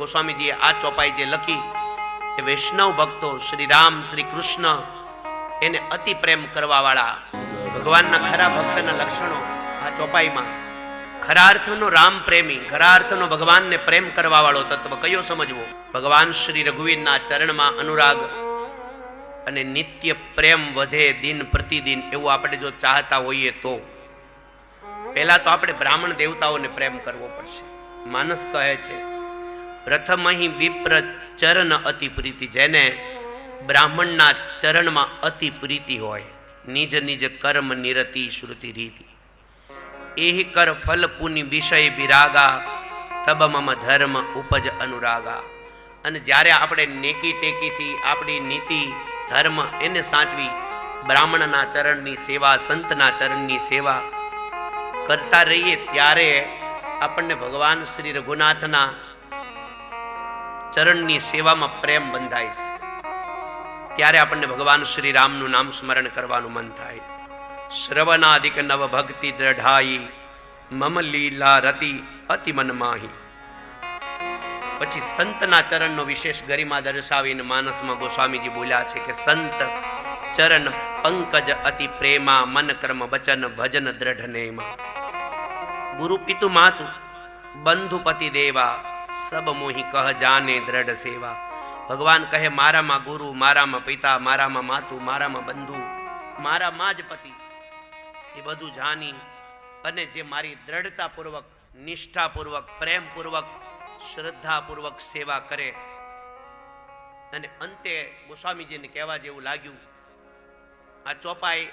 ગોસ્વામીજીએ આ ચોપાઈ જે લખી એ વૈષ્ણવ ભક્તો શ્રી રામ, શ્રી કૃષ્ણ એને અતિ પ્રેમ કરવા વાળા ભગવાનના ખરા ભક્તના લક્ષણો આ ચોપાઈમાં. ખરા અર્થનો રામ પ્રેમી ખરા અર્થનો ભગવાનને પ્રેમ કરવા વાળો તત્વ કયો સમજવો? ભગવાન શ્રી રઘુવીરના ચરણમાં અનુરાગ અને નિત્ય પ્રેમ વધે દિન પ્રતિદિન એવું આપણે જો ચાહતા હોઈએ તો. પહેલા તો આપણે બ્રાહ્મણ દેવતાઓને પ્રેમ કરવો પડશે. માનસ કહે છે પ્રથમ અહીં વિપ્ર ચરણ અતિ પ્રીતિ, જેને બ્રાહ્મણના ચરણમાં અતિ પ્રીતિ હોય. નિજ નિજ કર્મ નિરતિ શ્રુતિ રીતિ. એહી કર ફલ પુનિ વિષય વિરાગા, તબ મમ ધર્મ ઉપજ અનુરાગા. અને જ્યારે આપણે નેકી ટેકીથી આપણી નીતિ, ધર્મ એને સાચવી, બ્રાહ્મણના ચરણની સેવા, સંતના ચરણની સેવા કરતા રહીએ, ત્યારે આપણને ભગવાન શ્રી રઘુનાથના ચરણની સેવામાં પ્રેમ બંધાય છે. ત્યારે આપણને ભગવાન શ્રી રામનું નામ સ્મરણ કરવાનું મન થાય. શ્રવણાદિક નવ ભક્તિ દ્રઢાઈ, મમ લીલા રતિ અતિ મનમાહી. પછી સંતના ચરણનો વિશેષ ગરિમા દર્શાવીને માનસમાં ગોસ્વામીજી બોલ્યા છે કે, સંત, ચરણ પંકજ અતિ પ્રેમા, મન કર્મ વચન, ભજન દ્રઢ નેમા. ગુરુ પિતુ માતુ, બંધુપતિ દેવા સબ મોહી કહ જાને દ્રઢ સેવા. ભગવાન કહે, મારામાં ગુરુ, મારામાં પિતા, મારામાં માતુ, મારામાં બંધુ, મારામાં જ પતિ. એ બધું જાની અને જે મારી દ્રઢતાપૂર્વક, નિષ્ઠાપૂર્વક, પ્રેમપૂર્વક, શ્રદ્ધાપૂર્વક સેવા કરે. અને અંતે ગોસ્વામીજીને કહેવા જેવું લાગ્યું, આ ચોપાઈ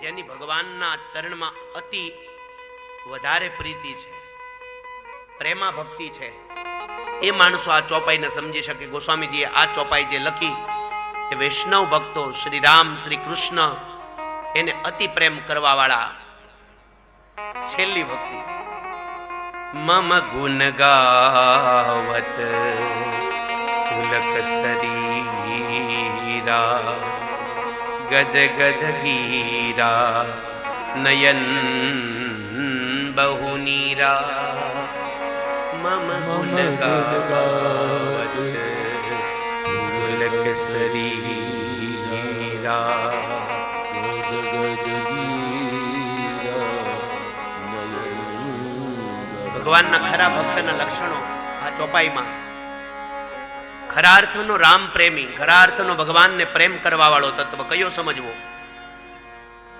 જેની ભગવાનના ચરણમાં અતિ વધારે પ્રીતિ છે. પ્રેમા ભક્તિ છે. એ માણસો આ ચોપાઈને સમજી શકે. ગોસ્વામીજીએ આ ચોપાઈ જે લખી, એ વૈષ્ણવ ભક્તો શ્રી રામ, શ્રી કૃષ્ણ, એને અતિ પ્રેમ કરવા વાળા છેલ્લી ભક્તિ. મમ ગુણ ગાવત શરીરા ગદ ગદ ગીરા, નયન બહુ નીરા મમ ગુણ ગાવત શરીરા ભગવાનના ખરા ભક્તના લક્ષણો આ ચોપાઈમાં. ખરા અર્થનો રામ પ્રેમી ખરા અર્થનો ભગવાનને પ્રેમ કરવા વાળો તત્વ કયો સમજવો?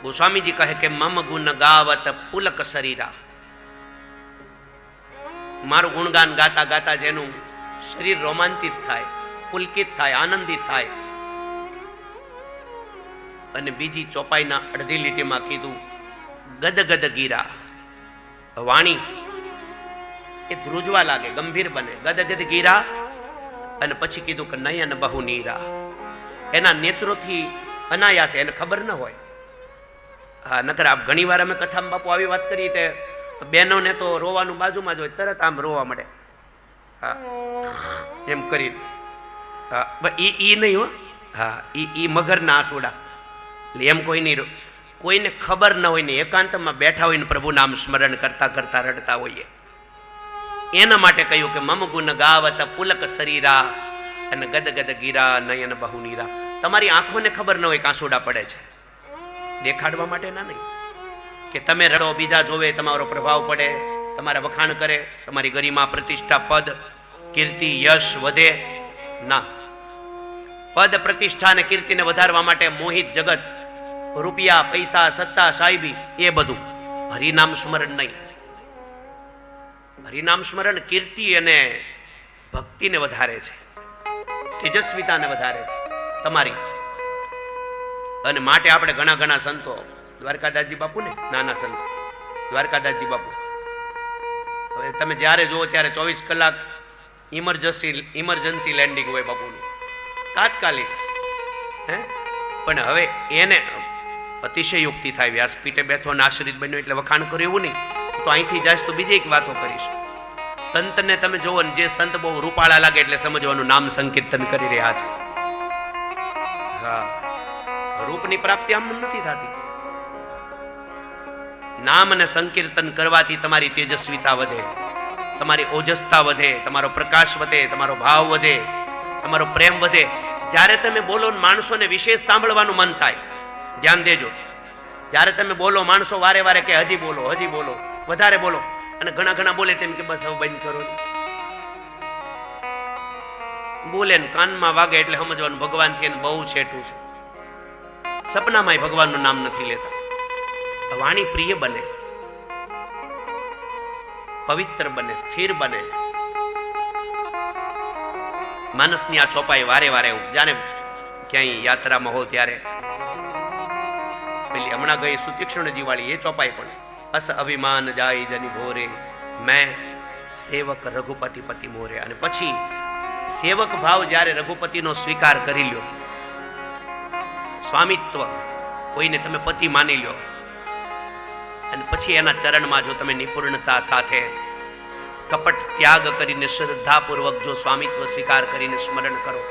ગોસ્વામીજી કહે કે મમ ગુણ ગાવત પુલક શરીરા. મારું ગુણગાન ગાતા ગાતા જેનું શરીર રોમાંચિત થાય, પુલકિત થાય, આનંદિત થાય. અને બીજી ચોપાઈના અડધી લીટીમાં કીધું ગદગદ ગીરા. વાણી એ ધ્રુજવા લાગે, ગંભીર બને. ગદગદ ગીરા અને પછી કીધું કે નયન બહુ નીરા. એના નેત્રોથી અનાયાસે, એને ખબર ન હોય. હા, નકર આપ ઘણી વાર અમે કથામાં બાપુ આવી વાત કરી તે બહેનોને તો રોવાનું બાજુમાં જ હોય, તરત આમ રોવા મળે. હા. એમ કરી હા ઈ ઈ નહીં હો. હા, ઈ ઈ મગરના આસોડા. એટલે એમ કોઈ નહીં કોઈને ખબર ન હોય ને એકાંતમાં બેઠા હોય ને પ્રભુ નામ સ્મરણ કરતા કરતા રડતા હોઈએ. એના માટે કહ્યું કે મમ ગુણ ગાવત પુલક શરીરા અને ગદ ગદ ગીરા નયન બહુ નીરા તમારી આંખોને ખબર ન હોય કાંસુડા પડે છે. દેખાડવા માટે ના નહીં. કે તમે રડો, બીજા જોવે તમારો પ્રભાવ પડે, તમારા વખાણ કરે, તમારી ગરિમા પ્રતિષ્ઠા પદ, કીર્તિ, યશ વધે. ના. પદ પ્રતિષ્ઠા અને કીર્તિને વધારવા માટે મોહિત જગત, રૂપિયા, પૈસા, સત્તા સાહેબી એ બધું. હરિનામ સ્મરણ નહીં. હરિનામ સ્મરણ કીર્તિ અને ભક્તિને વધારે છે. તેજસ્વીતાને વધારે છે. તમારી. અને માટે આપણે ઘણા ઘણા સંતો દ્વારકાદાસજી બાપુ ને નાના સંત દ્વારકાદાસજી બાપુ. હવે તમે જ્યારે જુઓ ત્યારે ચોવીસ કલાક ઇમરજન્સી ઇમરજન્સી લેન્ડિંગ હોય બાપુનું. તાત્કાલિક. હે? પણ હવે એને અતિશયોક્તિ થાય. વ્યાસપીઠે બેઠો ને આશ્રિત બન્યો એટલે વખાણ કર્યું એવું નહીં. તો અહીંથી જાય તો બીજી એક વાતો કરીશ. સંતને તમે જોવો ને જે સંત બહુ રૂપાળા લાગે એટલે સમજવાનું નામ સંકીર્તન કરી રહ્યા છે. હા. રૂપની પ્રાપ્તિ આમ નથી થતી. નામ અને સંકીર્તન કરવાથી તમારી તેજસ્વીતા વધે. તમારી ઓજસતા વધે, તમારો પ્રકાશ વધે, તમારો ભાવ વધે, તમારો પ્રેમ વધે. જ્યારે તમે બોલો માણસોને વિશેષ સાંભળવાનું મન થાય, ધ્યાન દેજો. જ્યારે તમે બોલો, માણસો વારે વારે કે હજી બોલો હજી બોલો, વધારે બોલો, અને ઘણા ઘણા બોલે તેમ કે બસ હવે બંધ કરો. બોલે ને કાનમાં વાગે એટલે સમજવાનું ભગવાનથી એને બહુ છેટું છે. સપનામાંય ભગવાનનું નામ નથી લેતા. વાણી પ્રિય બને, પવિત્ર બને, સ્થિર બને. માનસની આ ચોપાઈ વારે વારે જાણે ક્યાંય યાત્રામાં હો ત્યારે. પેલી હમણાં ગઈ સુતીક્ષ્ણ જીવાળી એ ચોપાઈ પણ. અસ અભિમાન જાય જની ભોરે. મેં સેવક રઘુપતિ પતિ મોરે. અને પછી સેવક ભાવ જ્યારે રઘુપતિનો સ્વીકાર કરી લ્યો, સ્વામિત્વ કોઈને તમે પતિ માની લ્યો અને પછી એના ચરણમાં જો તમે નિપુણતા સાથે કપટ ત્યાગ કરીને શ્રદ્ધાપૂર્વક જો સ્વામિત્વ સ્વીકાર કરીને સ્મરણ કરો,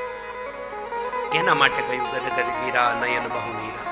એના માટે કહ્યું ગદ ગીરા નયન બહુ મીરા